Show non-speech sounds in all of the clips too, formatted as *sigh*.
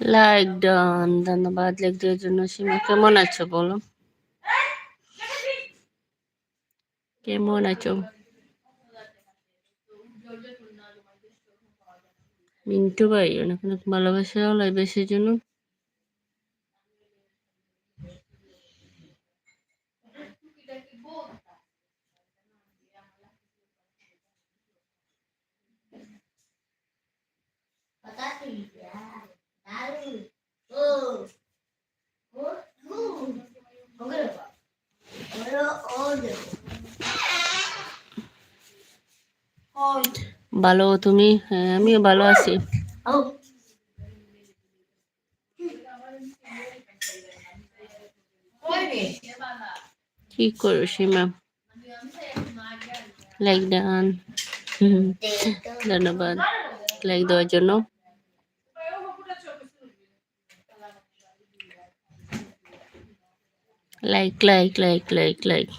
Like done, ধন্যবাদ like দেওয়ার জন্য। সীমা, কেমন আছো বলো? কেমন আছো? মিন্টু ভাই, অনেক অনেক ভালোবাসা লাইবেসের জন্য ভালো তুমি হ্যাঁ আমিও ভালো আছি। কি করো সীমা? লাইক ডান *laughs* ধন্যবাদ। লাইক দেওয়ার জন্য। like like like like like.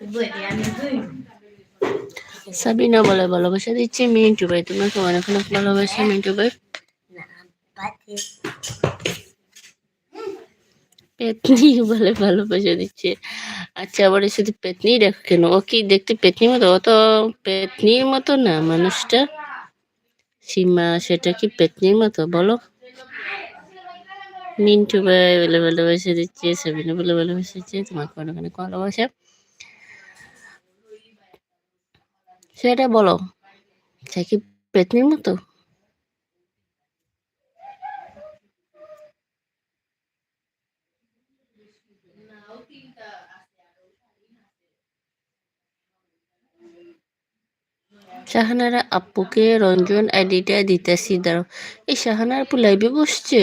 Buat dia ambil Sabina বলে ভালোবাসা দিচ্ছি, মিন্টু ভাই তোমাকে অনেক অনেক ভালোবাসা, মিন্টু ভাই। পেতনি বলে ভালোবাসা দিচ্ছে। আচ্ছা আবার শুধু পেতনি দেখো কেন? ও কি দেখতে পেতনির মতো? ও তো পেতনির মতো না মানুষটা। সীমা, সেটা কি পেতনির মতো? বলো। মিন্টু ভাই বলে ভালোবাসা দিচ্ছে, সাবিনা বলে ভালোবাসা দিচ্ছে, তোমাকে অনেক অনেক ভালোবাসা। সেটা বলো সে কি পেতনির মতো? শাহানারা আপুকে রঞ্জন আইডিটা দিতেছি দাঁড়ো এই শাহানার আপু লাইভে বসছে।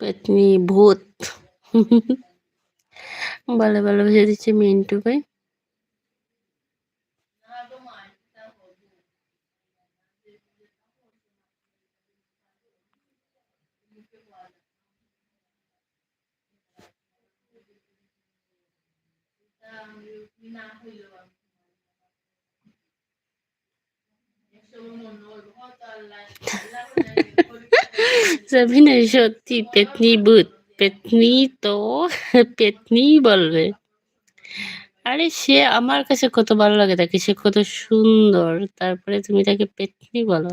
পেতনি ভূত। ভালো ভালোবাসা দিচ্ছে মিন্টু ভাই সাবিনা সত্যি পেতনি ভূত, পেতনি তো পেতনি বলবে। আরে সে আমার কাছে কত ভালো লাগে তাকে, সে কত সুন্দর, তারপরে তুমি তাকে পেতনি বলো।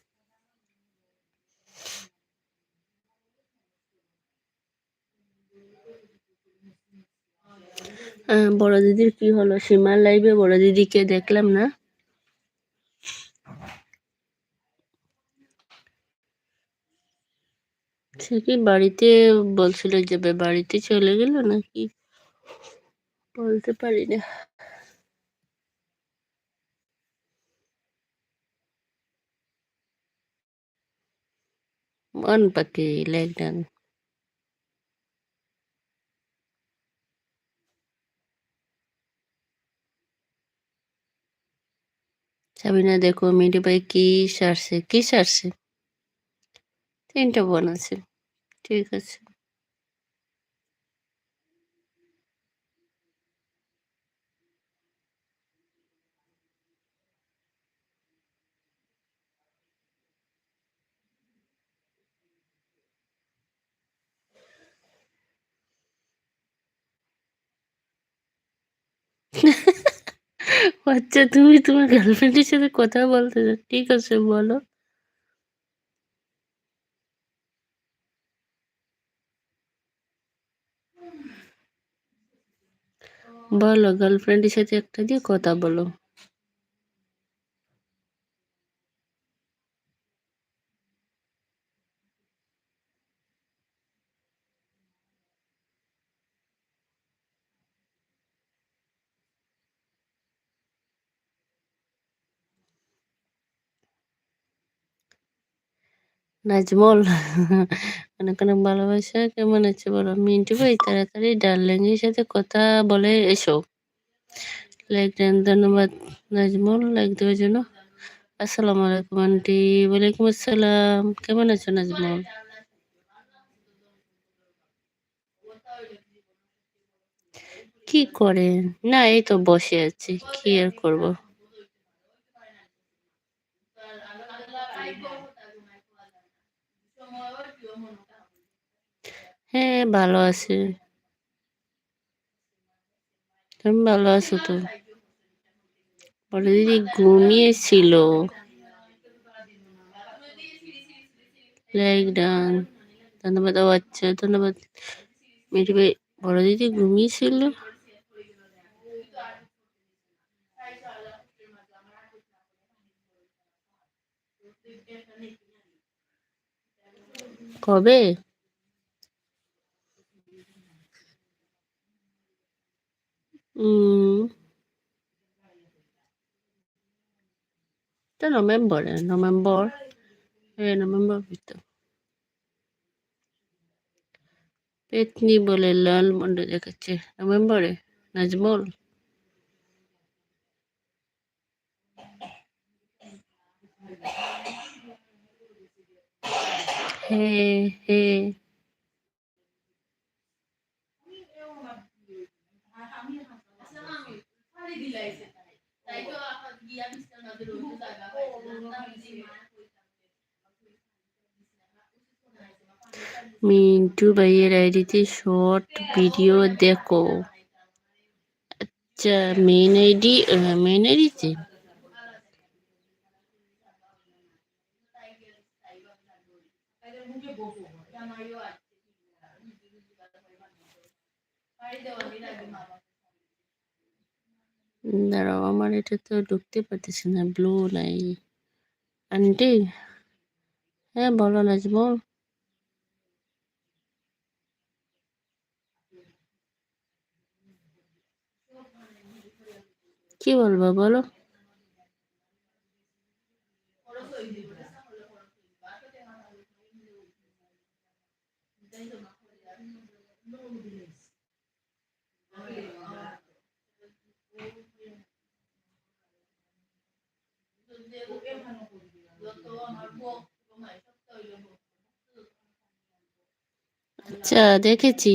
বড় দিদির কি হলো? সীমার লাইভে বড় দিদিকে দেখলাম না। সে কি বাড়িতে বলছিল যাবে বাড়িতে চলে গেল নাকি? বলতে পারি না মন লাইক ডান সাবিনা দেখো মিডি ভাই কি সারছে কি সারছে? তিনটা বোন আছে ঠিক আছে। আচ্ছা তুমি তোমার গার্লফ্রেন্ডের সাথে কথা বলতে। ঠিক আছে, বলো বলো গার্লফ্রেন্ডের সাথে একটা দিয়ে কথা বলো নাজমল। অনেক অনেক ভালোবাসা, কেমন আছে বলো? মিন্টু ভাই, তাড়াতাড়ি ডার্লিং এর সাথে কথা বলে এসো। লাইক দেন, ধন্যবাদ। নাজমল, লাইক দেওয়ার জন্য। আসসালামু আলাইকুম, আন্টি। ওয়ালাইকুম আসসালাম। কেমন আছো, নাজমল? কি করে না, এই তো বসে আছি। কি আর করব? হ্যাঁ ভালো আছি। তুমি ভালো আছো তো? দিদি ঘুমিয়েছিল। লাইক ডান ধন্যবাদ আচ্ছা ধন্যবাদ। ভাই বড় দিদি ঘুমিয়েছিল। কবে? তো নভেম্বরে নভেম্বর নভেম্বর ভিতর। পেতনি বলে লাল মন্ড দেখাচ্ছে। নভেম্বরে? নাজমল? হ্যাঁ হ্যাঁ মিন্টু ভাইয়ের আইডিতে শর্ট ভিডিও দেখো। আচ্ছা মেন আইডি মেন আইডিতে দাঁড়াও, আমার এটা তো ঢুকতে পারতেছি না ব্লু নাই আন্টি হ্যাঁ বলো নাজমল। কি বলব, বলো। আচ্ছা দেখেছি।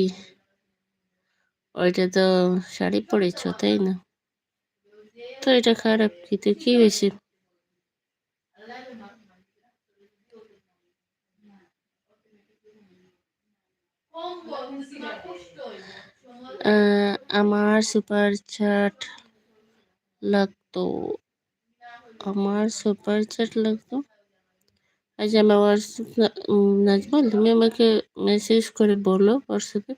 ওইটা তো শাড়ি পরেছ, তাই না? তো এটা খারাপ কিন্তু কি হয়েছে? আমার সুপার চাট লাগতো। আমার সুপার চাট লাগতো? আচ্ছা আমার হোয়াটসঅ্যাপ নাজমল তুমি আমাকে মেসেজ করে বলো হোয়াটসঅ্যাপে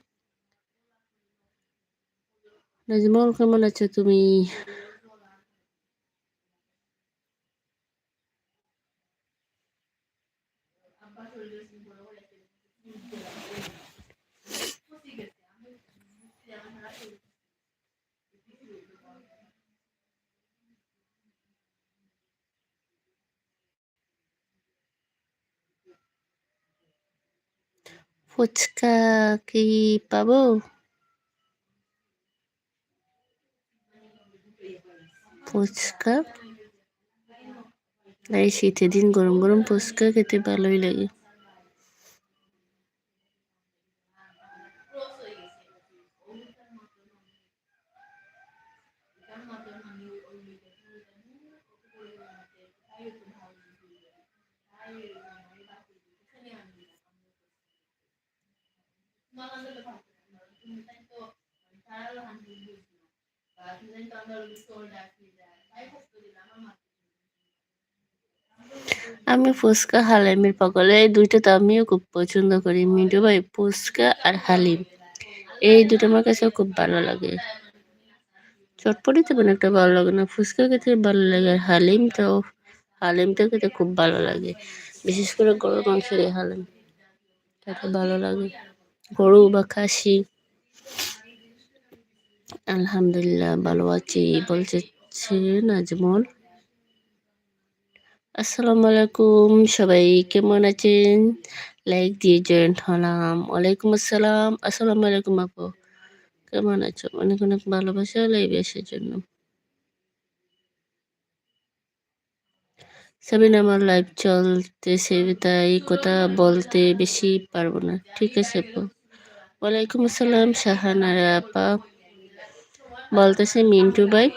নাজমল কেমন আছো তুমি? ফুচকা কি পাবো? ফুচকা? এই শীতের দিন গরম গরম ফুচকা খেতে ভালোই লাগে। আমি ফুচকা, হালিমের পকলে এই দুইটা তো আমিও খুব পছন্দ করি মিডু ভাই ফুচকা আর হালিম। এই দুটো আমার কাছে খুব ভালো লাগে। চটপটি তেমন মানে একটা ভালো লাগে না ফুচকা খেতে ভালো লাগে আর হালিম তো হালিমটা খেতে খুব ভালো লাগে। বিশেষ করে গরুর মাংসের হালিম তাকে ভালো লাগে। গরু বা খাসি। আলহামদুলিল্লাহ, ভালো আছি। বলছে নাজমল আসসালামু আলাইকুম, সবাই কেমন আছেন? লাইক দিয়ে জয়েন্ট হলাম। ওয়ালাইকুম আসসালাম। আসসালামু আলাইকুম আপু। কেমন আছো? অনেক অনেক ভালোবাসা লাইভ আসার জন্য। সাবিন, আমার লাইভ চলতেছে, তাই কথা বলতে বেশি পারব না। ঠিক আছে আপু। ওয়ালাইকুম আসসালাম শাহানারা আপা। বলতেছে, মিন্টু ভাই,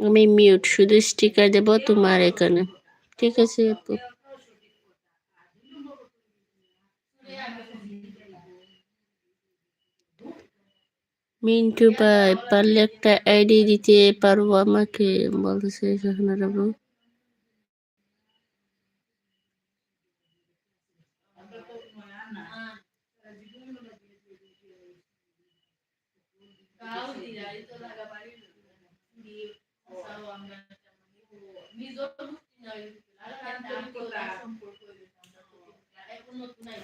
আমি মিউট, শুধু স্টিকার দেব তোমার এখানে। ঠিক আছে, আপু। মিন্টু ভাই, পারলে একটা আইডি দিতে পারব আমাকে? বলতেছে, শাহানার আপু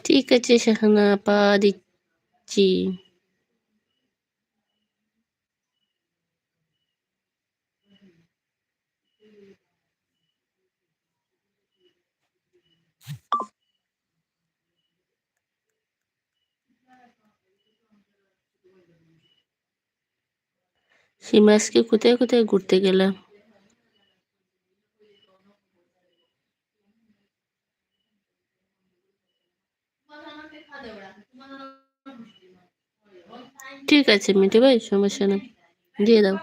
ঠিক আছে সেখানে আপা দিচ্ছি। সীমাসকে কোথায় কোথায় ঘুরতে গেলাম ঠিক আছে মিটে ভাই সমস্যা নেই। দিয়ে দাও।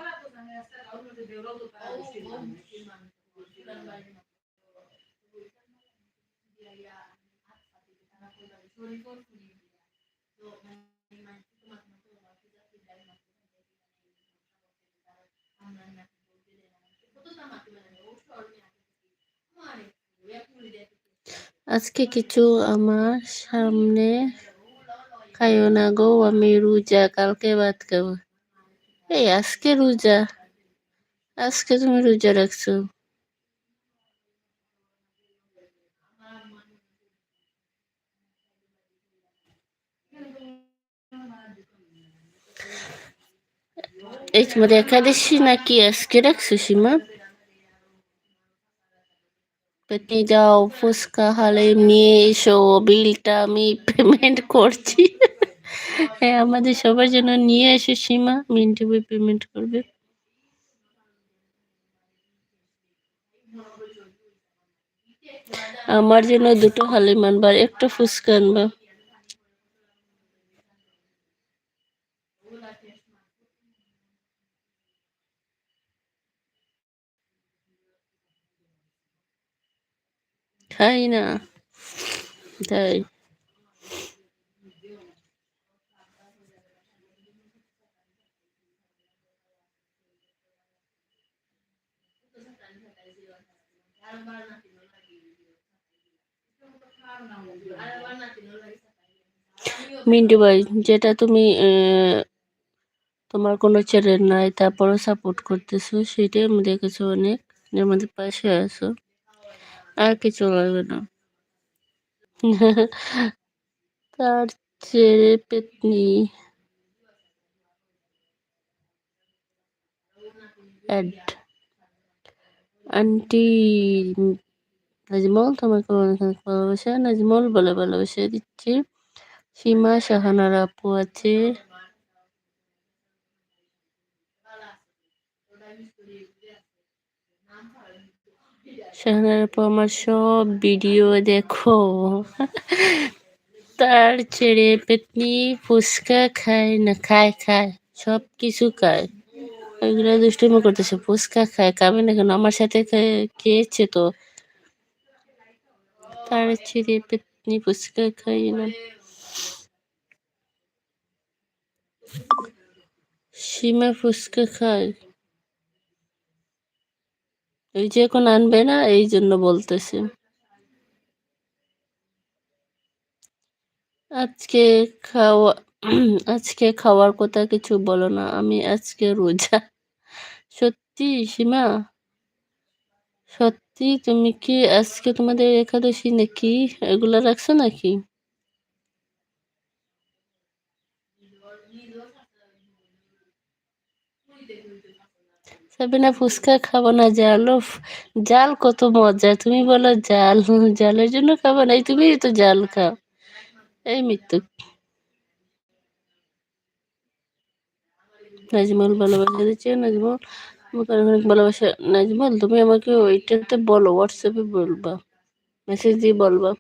আজকে কিছু আমার সামনে খাইও না গো, আমি রোজা, কালকে ভাত খাব। এই, আজকে রোজা। আজকে তুমি রোজা রাখছো। এই তোমার একাদশী নাকি আজকে রাখছো সীমা পেটে যাও ফুচকা হালে নিয়ে এসো বিলটা আমি পেমেন্ট করছি হ্যাঁ আমাদের সবার জন্য নিয়ে এসো সীমা মিন্টু পেমেন্ট করবে আমার জন্য দুটো হালিম আনবার একটা ফুচকা আনবা খাই না? তাই। মিন্টু ভাই, যেটা তুমি তোমার কোনো চ্যানেল নাই, তারপরও সাপোর্ট করতেছো, সেটাই আমি দেখেছ অনেক। আমাদের পাশে আছো। আর কিছু লাগবে না। তার ছেড়ে পেতনি। আন্টি নাজমল তোমাকে অনেক ভালোবাসা? নাজমল বলে ভালোবাসা, দিচ্ছি। সীমা শাহানার আপু আছে। আপু আমার সব ভিডিও দেখো। তার ছেড়ে পেতনি ফুচকা খায় না খায় খায় সব কিছু খায়। ওইগুলো দুষ্টুমি করতেছে, ফুচকা খায়, খাবে না কেন? আমার সাথে খেয়েছে তো। তার ছেড়ে পেতনি ফুচকা খাই না। সীমা ফুচকা খায়। ওই যে এখন আনবে না, এই জন্য বলতেছে। আজকে খাওয়া, আজকে খাওয়ার কথা কিছু বলো না, আমি আজকে রোজা। সত্যি সীমা? সত্যি তুমি কি আজকে তোমাদের একাদশী নাকি? এগুলা রাখছো নাকি? সাবিনা ফুচকা খাব না জাল জাল কত মজা। তুমি বলো জাল জালের জন্য খাব না? তুমি তো জাল খাও। এই মৃত্যু নাজমল ভালোবাসা দিচ্ছে, নাজমল। অনেক ভালোবাসা? নাজমল, তুমি আমাকে ওইটাতে বলো হোয়াটসঅ্যাপে বলবা। মেসেজ দিয়ে বলবা।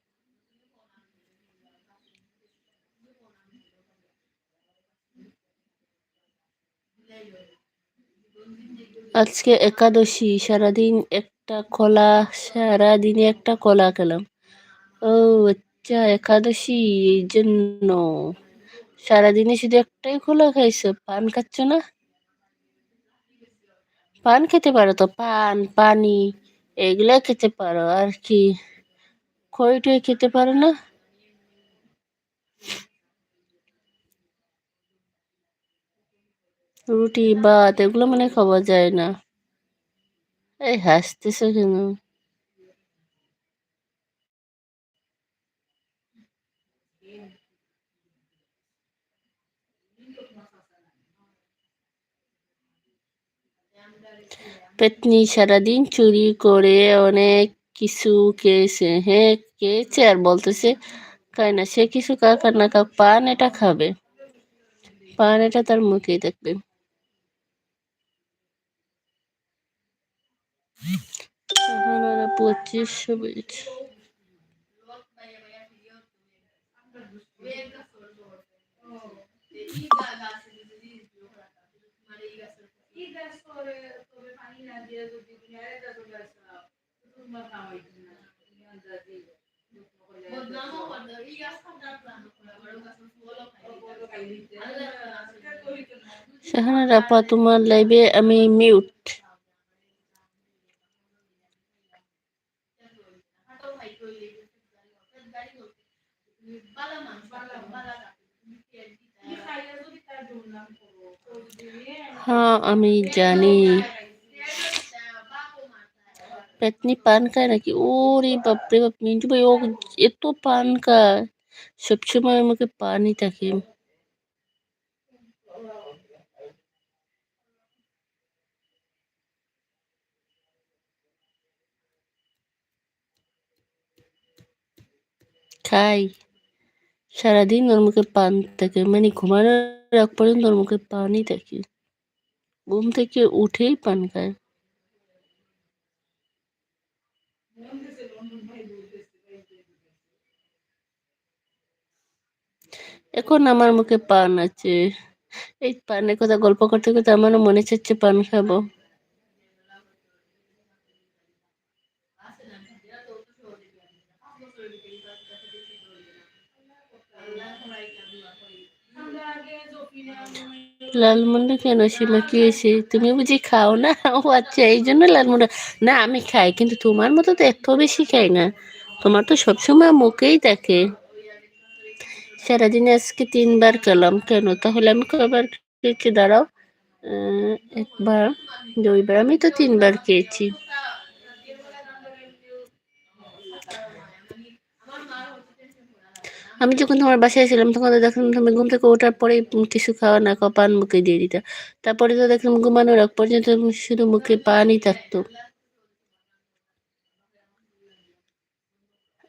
আজকে একাদশী, সারাদিন একটা কলা, সারাদিনে একটা কলা খেলাম। ও আচ্ছা একাদশী এই জন্য। সারাদিনে শুধু একটাই কলা খাইছো? পান খাচ্ছ না? পান খেতে পারো তো? পান, পানি, এগুলা খেতে পারো। আর কি? খই টই খেতে পারো না? রুটি, ভাত, এগুলো মানে খাওয়া যায় না। এই হাসতেছো কেন? পেতনি সারাদিন চুরি করে অনেক কিছু খেয়েছে। হ্যাঁ খেয়েছে আর বলতেছে, খায় না, সে কিছু কাক না পান এটা খাবে। পান এটা তার মুখেই দেখবে এখন ওরা পঁচিশশো বেড়েছে শাহানার আপা তোমার লাইভে আমি মিউট হ্যাঁ আমি জানি। পেতনি পান খায় নাকি? ওরে বাপরে বাপ, মিন্টু ভাই, ও এত পান খায়। সবসময় আমাকে পানই থাকে। খাই। সারাদিন ওর মুখে পান থাকে মানে ঘুমানোর আগ পর্যন্ত ওর মুখে পানই থাকে। ঘুম থেকে উঠেই পান খায়। এখন আমার মুখে পান আছে। এই পানের কথা গল্প করতে করতে আমারও মনে চাচ্ছে পান খাব। লালমন্ডা কেন সীমা কি হয়েছে? তুমি বুঝি খাও না? *laughs* ও আচ্ছা এই জন্য লালমন্ডা না, আমি খাই, কিন্তু তোমার মতো তো এত বেশি খাই না। তোমার তো সবসময় মুখেই থাকে। সারাদিনে আজকে তিনবার খেলাম। কেন? তাহলে আমি কবার খেয়েছি? দাঁড়াও একবার, দুইবার, আমি তো তিনবার খেয়েছি। আমি যখন তোমার বাসায় ছিলাম, তখন তো দেখলাম তুমি ঘুম থেকে ওঠার পরে কিছু খাওয়া না খাওয়া পান মুখে দিয়ে দিতা। তারপরে তো দেখলাম ঘুমানোর আগ পর্যন্ত শুধু মুখে পানই থাকতো।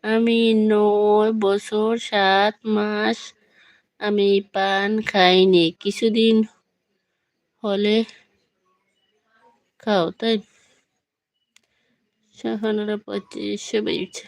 আমি নয় বছর, সাত মাস আমি পান খাইনি। কিছুদিন হলে খাও, তাই? শাহানারা পঁচিশশো বেড়েছে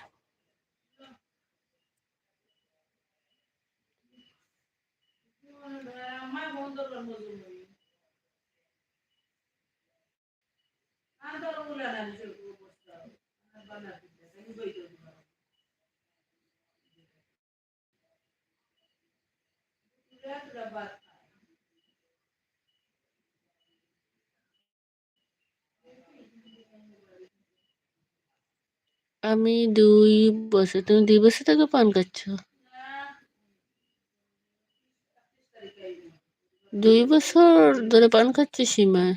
আমি দুই বছর, তুমি দুই বছর থেকে পান খাচ্ছ? দুই বছর ধরে পান খাচ্ছি সীমায়?